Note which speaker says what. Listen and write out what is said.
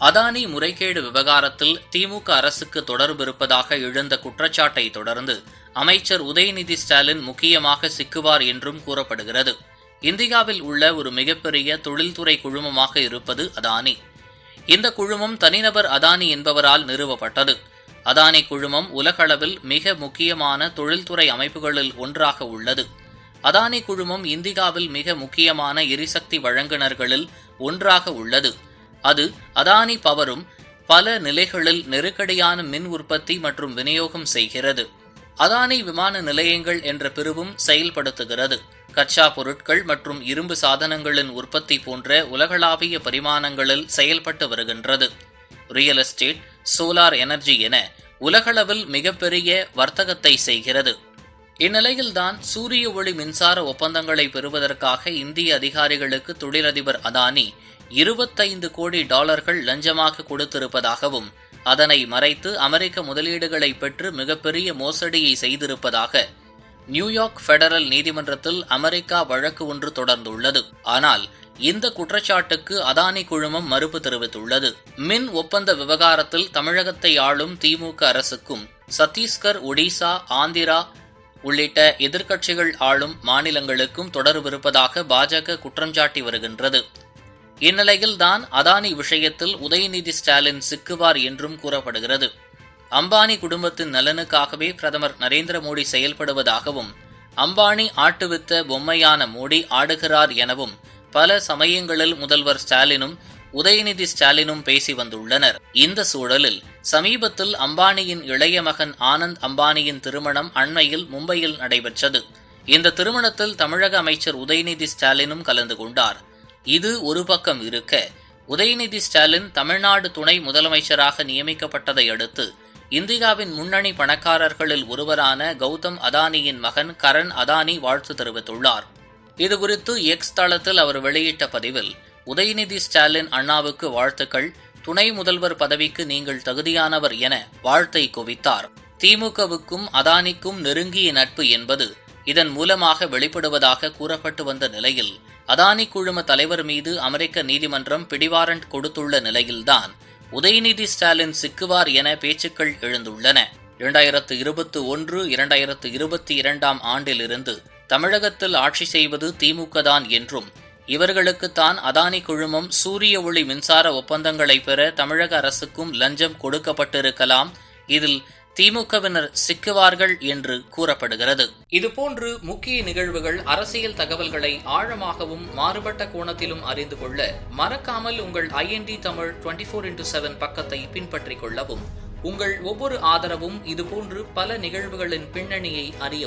Speaker 1: அதானி முறைகேடு விவகாரத்தில் திமுக அரசுக்கு தொடர்பு இருப்பதாக எழுந்த குற்றச்சாட்டை தொடர்ந்து அமைச்சர் உதயநிதி ஸ்டாலின் முக்கியமாக சிக்குவார் என்றும் கூறப்படுகிறது. இந்தியாவில் உள்ள ஒரு மிகப்பெரிய தொழில்துறை குழுமமாக இருப்பது அதானி. இந்த குழுமம் தனிநபர் அதானி என்பவரால் நிறுவப்பட்டது. அதானி குழுமம் உலகளவில் மிக முக்கியமான தொழில்துறை அமைப்புகளில் ஒன்றாக உள்ளது. அதானி குழுமம் இந்தியாவில் மிக முக்கியமான எரிசக்தி வழங்குனர்களில் ஒன்றாக உள்ளது. அது அதானி பவரும் பல நிலைகளில் நெருக்கடியான மின் உற்பத்தி மற்றும் விநியோகம் செய்கிறது. அதானி விமான நிலையங்கள் என்ற பிரிவும் செயல்படுத்துகிறது. கச்சா பொருட்கள் மற்றும் இரும்பு சாதனங்களின் உற்பத்தி போன்ற உலகளாவிய பரிமாணங்களில் செயல்பட்டு வருகின்றது. ரியல் எஸ்டேட் சோலார் எனர்ஜி என உலகளவில் மிகப்பெரிய வர்த்தகத்தை செய்கிறது. இந்நிலையில்தான் சூரிய ஒளி மின்சார ஒப்பந்தங்களை பெறுவதற்காக இந்திய அதிகாரிகளுக்கு தொழிலதிபர் அதானி இருபத்தைந்து கோடி டாலர்கள் லஞ்சமாக கொடுத்திருப்பதாகவும் அதனை மறைத்து அமெரிக்க முதலீடுகளை பெற்று மிகப்பெரிய மோசடியை செய்திருப்பதாக நியூயார்க் ஃபெடரல் நீதிமன்றத்தில் அமெரிக்கா வழக்கு ஒன்று தொடர்ந்துள்ளது. ஆனால் இந்த குற்றச்சாட்டுக்கு அதானி குழுமம் மறுப்பு தெரிவித்துள்ளது. மின் ஒப்பந்த விவகாரத்தில் தமிழகத்தை ஆளும் திமுக அரசுக்கும் சத்தீஸ்கர் ஒடிசா ஆந்திரா உள்ளிட்ட எதிர்க்கட்சிகள் ஆளும் மாநிலங்களுக்கும் தொடர்பிருப்பதாக பாஜக பாஜக குற்றஞ்சாட்டி வருகின்றது. இந்நிலையில்தான் அதானி விஷயத்தில் உதயநிதி ஸ்டாலின் சிக்குவார் என்றும் கூறப்படுகிறது. அம்பானி குடும்பத்தின் நலனுக்காகவே பிரதமர் நரேந்திர மோடி செயல்படுவதாகவும் அம்பானி ஆட்டுவித்த பொம்மையான மோடி ஆடுகிறார் எனவும் பல சமயங்களில் முதல்வர் ஸ்டாலினும் உதயநிதி ஸ்டாலினும் பேசி வந்துள்ளனர். இந்த சூழலில் சமீபத்தில் அம்பானியின் இளைய மகன் ஆனந்த் அம்பானியின் திருமணம் அண்மையில் மும்பையில் நடைபெற்றது. இந்த திருமணத்தில் தமிழக அமைச்சர் உதயநிதி ஸ்டாலினும் கலந்து கொண்டார். இது ஒரு பக்கம் இருக்க உதயநிதி ஸ்டாலின் தமிழ்நாடு துணை முதலமைச்சராக நியமிக்கப்பட்டதை அடுத்து இந்தியாவின் முன்னணி பணக்காரர்களில் ஒருவரான கௌதம் அதானியின் மகன் கரண் அதானி வாழ்த்து தெரிவித்துள்ளார். இதுகுறித்து எக்ஸ் தளத்தில் அவர் வெளியிட்ட பதிவில் உதயநிதி ஸ்டாலின் அண்ணாவுக்கு வாழ்த்துக்கள். துணை முதல்வர் பதவிக்கு நீங்கள் தகுதியானவர் என வாழ்த்தை குவித்தார். திமுகவுக்கும் அதானிக்கும் நெருங்கிய நட்பு என்பது இதன் மூலமாக வெளிப்படுவதாக கூறப்பட்டு வந்த நிலையில் அதானி குழும தலைவர் மீது அமெரிக்க நீதிமன்றம் பிடிவாரண்ட் கொடுத்துள்ள நிலையில்தான் உதயநிதி ஸ்டாலின் சிக்குவார் என பேச்சுக்கள் எழுந்துள்ளன. இரண்டாயிரத்து இருபத்தி ஒன்று இரண்டாயிரத்து இருபத்தி இரண்டாம் ஆண்டிலிருந்து தமிழகத்தில் ஆட்சி செய்வது திமுக தான் என்றும் இவர்களுக்குத்தான் அதானி குழுமம் சூரிய ஒளி மின்சார ஒப்பந்தங்களை பெற தமிழக அரசுக்கும் லஞ்சம் கொடுக்கப்பட்டிருக்கலாம். இதில் திமுகவினர் சிக்குவார்கள் என்று கூறப்படுகிறது. இதுபோன்று முக்கிய நிகழ்வுகள் அரசியல் தகவல்களை ஆழமாகவும் மாறுபட்ட கோணத்திலும் அறிந்து கொள்ள மறக்காமல் உங்கள் IND Tamil twenty four into seven பக்கத்தை பின்பற்றிக் கொள்ளவும். உங்கள் ஒவ்வொரு ஆதரவும் இதுபோன்று பல நிகழ்வுகளின் பின்னணியை அறிய